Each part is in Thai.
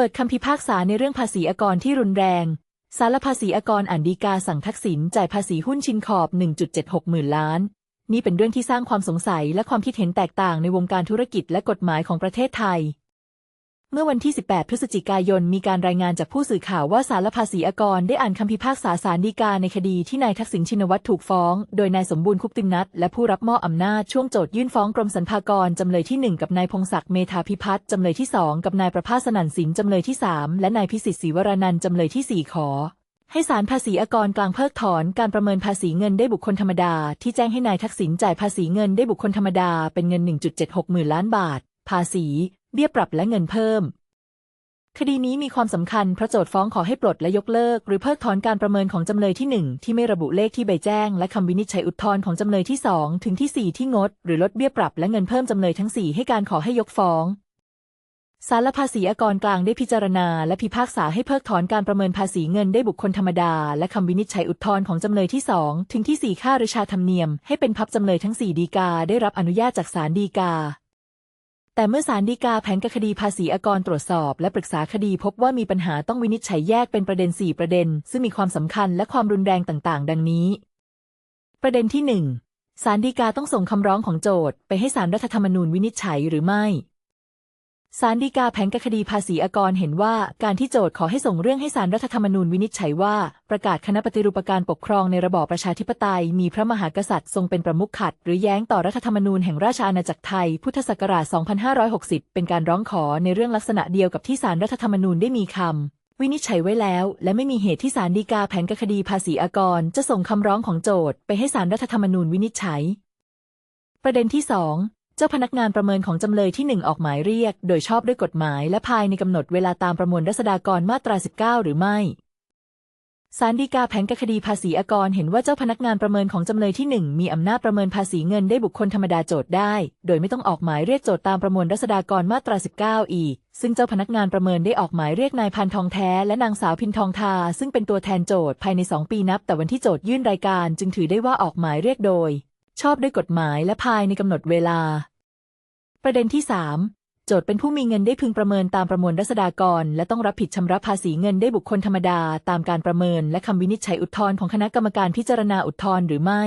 เปิดคำพิพากษาในเรื่องภาษีอากรที่รุนแรงสารภาษีอากรอ่านดีกาสั่งทักษิณจ่ายภาษีหุ้นชินขอบ 1.76 หมื่นล้าน นี่เป็นเรื่องที่สร้างความสงสัยและความคิดเห็นแตกต่างในวงการธุรกิจและกฎหมายของประเทศไทย เมื่อวันที่ 18 พฤศจิกายน มีการรายงานจากผู้สื่อข่าวว่าสารภาษีอากรได้อ่านคำพิพากษาศาลฎีกาในคดีที่นายทักษิณชินวัตรถูกฟ้อง โดยนายสมบูรณ์คุปตินัทและผู้รับมอบอำนาจช่วงโจทยื่นฟ้องกรมสรรพากรจำเลยที่ 1 กับนายพงศักดิ์เมธาพิพัฒน์จำเลยที่ 2 กับนายประภาสนันสินจำเลยที่ 3 และนายพิสิทธิ์ศรีวรานันจำเลยที่ 4 ขอให้ศาลภาษีอากรกลางเพิกถอนการประเมินภาษีเงินได้บุคคลธรรมดา ที่แจ้งให้นายทักษิณจ่ายภาษีเงินได้บุคคลธรรมดาเป็นเงิน 1.76 หมื่นล้านบาท ภาษี เบี้ยปรับและเงินเพิ่ม คดีนี้มีความสำคัญเพราะโจทฟ้องขอให้ปลดและยกเลิก หรือเพิกถอนการประเมินของจำเลยที่1ที่ไม่ระบุเลขที่ใบแจ้ง และคำวินิจฉัยอุทธรณ์ของจำเลยที่2ถึงที่4ที่งด หรือลดเบี้ยปรับและเงินเพิ่มจำเลยทั้ง4ให้การขอให้ยกฟ้องศาลภาษีอากรกลางได้พิจารณา และพิพากษาให้เพิกถอนการประเมินภาษีเงินได้บุคคลธรรมดา และคำวินิจฉัยอุทธรณ์ของจำเลยที่2ถึงที่4ค่าริชาธรรมเนียม ให้เป็นพับจำเลยทั้ง4ดีกา ได้รับอนุญาตจากศาลฎีกา แต่เมื่อศาลฎีกาแผนกคดีภาษีอากรตรวจสอบ และปรึกษาคดีพบว่ามีปัญหาต้องวินิจฉัยแยกเป็นประเด็น 4 ประเด็น ซึ่งมีความสำคัญและความรุนแรงต่างๆ ดังนี้ ประเด็นที่ 1ศาลฎีกาต้องส่งคำร้องของโจทก์ไปให้ศาลรัฐธรรมนูญวินิจฉัยหรือไม่ ศาลฎีกาแผนกคดีภาษีอากรเห็นว่าการที่โจทก์ขอให้ส่งเรื่องให้ศาลรัฐธรรมนูญวินิจฉัยว่า ประกาศคณะปฏิรูปการปกครองในระบอบประชาธิปไตย มีพระมหากษัตริย์ทรงเป็นประมุขขัด หรือแย้งต่อรัฐธรรมนูญแห่งราชอาณาจักรไทย พุทธศักราช 2560 เป็นการร้องขอในเรื่องลักษณะเดียวกับที่ศาลรัฐธรรมนูญได้มีคำวินิจฉัยไว้แล้ว และไม่มีเหตุที่ศาลฎีกาแผนกคดีภาษีอากร จะส่งคำร้องของโจทก์ไปให้ศาลรัฐธรรมนูญวินิจฉัย ประเด็นที่2 เจ้าพนักงานประเมินของจำเลยที่ 1 ออกหมายเรียก โดยชอบด้วยกฎหมายและภายในกำหนดเวลาตามประมวลรัษฎากรมาตรา 19 หรือไม่ศาลฎีกาแผนกคดีภาษีอากรเห็นว่าเจ้าพนักงานประเมินของจำเลยที่ 1 มีอำนาจประเมินภาษีเงินได้บุคคลธรรมดาโจทย์ได้ โดยไม่ต้องออกหมายเรียกโจทย์ตามประมวลรัษฎากรมาตรา 19 อีก ซึ่งเจ้าพนักงานประเมินได้ออกหมายเรียกนายพันทองแท้และนางสาวพินทองทา ซึ่งเป็นตัวแทนโจทย์ภายใน 2 ปีนับ แต่วันที่โจทยื่นรายการจึงถือได้ว่าออกหมายเรียกโดย ชอบด้วยกฎหมายและภายในกำหนดเวลา ประเด็นที่ 3 โจทย์เป็นผู้มีเงินได้พึงประเมินตามประมวลรัษฎากร และต้องรับผิดชำระภาษีเงินได้บุคคลธรรมดา ตามการประเมินและคำวินิจฉัยอุทธรณ์ของคณะกรรมการพิจารณาอุทธรณ์หรือไม่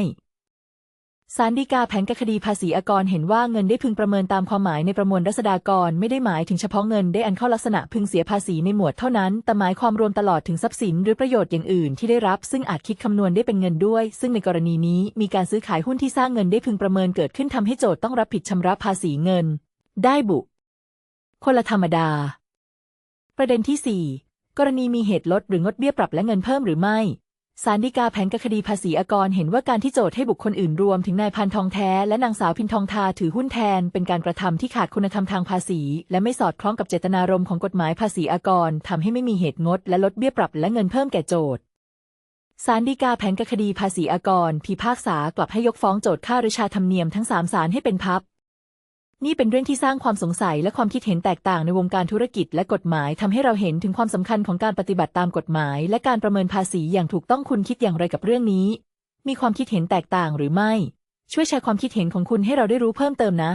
ศาลฎีกาแผนกคดีภาษีอากรเห็นว่าเงินได้พึงประเมินตามความหมายในประมวลรัษฎากรไม่ได้หมายถึงเฉพาะเงินได้อันเข้าลักษณะพึงเสียภาษีในหมวดเท่านั้น แต่หมายความรวมตลอดถึงทรัพย์สินหรือประโยชน์อย่างอื่นที่ได้รับ ซึ่งอาจคิดคำนวณได้เป็นเงินด้วย ซึ่งในกรณีนี้มีการซื้อขายหุ้นที่สร้างเงินได้พึงประเมินเกิดขึ้นทำให้โจทย์ต้องรับผิดชำระภาษีเงิน ได้บุคนละธรรมดา ประเด็นที่ 4 กรณีมีเหตุลดหรืองดเบี้ยปรับและเงินเพิ่มหรือไม่ ศาลฎีกาแผนกคดีภาษีอากรเห็นว่าการที่โจทย์ให้บุคคลอื่นรวมถึงนายพันทองแท้และนางสาวพินทองทาถือหุ้นแทน เป็นการกระทำที่ขาดคุณธรรมทางภาษี และไม่สอดคล้องกับเจตนารมณ์ของกฎหมายภาษีอากรทำให้ไม่มีเหตุงด และลดเบี้ยปรับและเงินเพิ่มแก่โจทย์ศาลฎีกาแผนกคดีภาษีอากรพิพากษากลับให้ยกฟ้องโจทย์ค่าริชาธรรมเนียมทั้งสามศาลให้เป็นพับ นี่เป็นเรื่องที่สร้างความสงสัยและความคิดเห็นแตกต่างในวงการธุรกิจและกฎหมายทำให้เราเห็นถึงความสำคัญของการปฏิบัติตามกฎหมาย และการประเมินภาษีอย่างถูกต้องคุณคิดอย่างไรกับเรื่องนี้ มีความคิดเห็นแตกต่างหรือไม่ ช่วยแชร์ความคิดเห็นของคุณให้เราได้รู้เพิ่มเติมนะ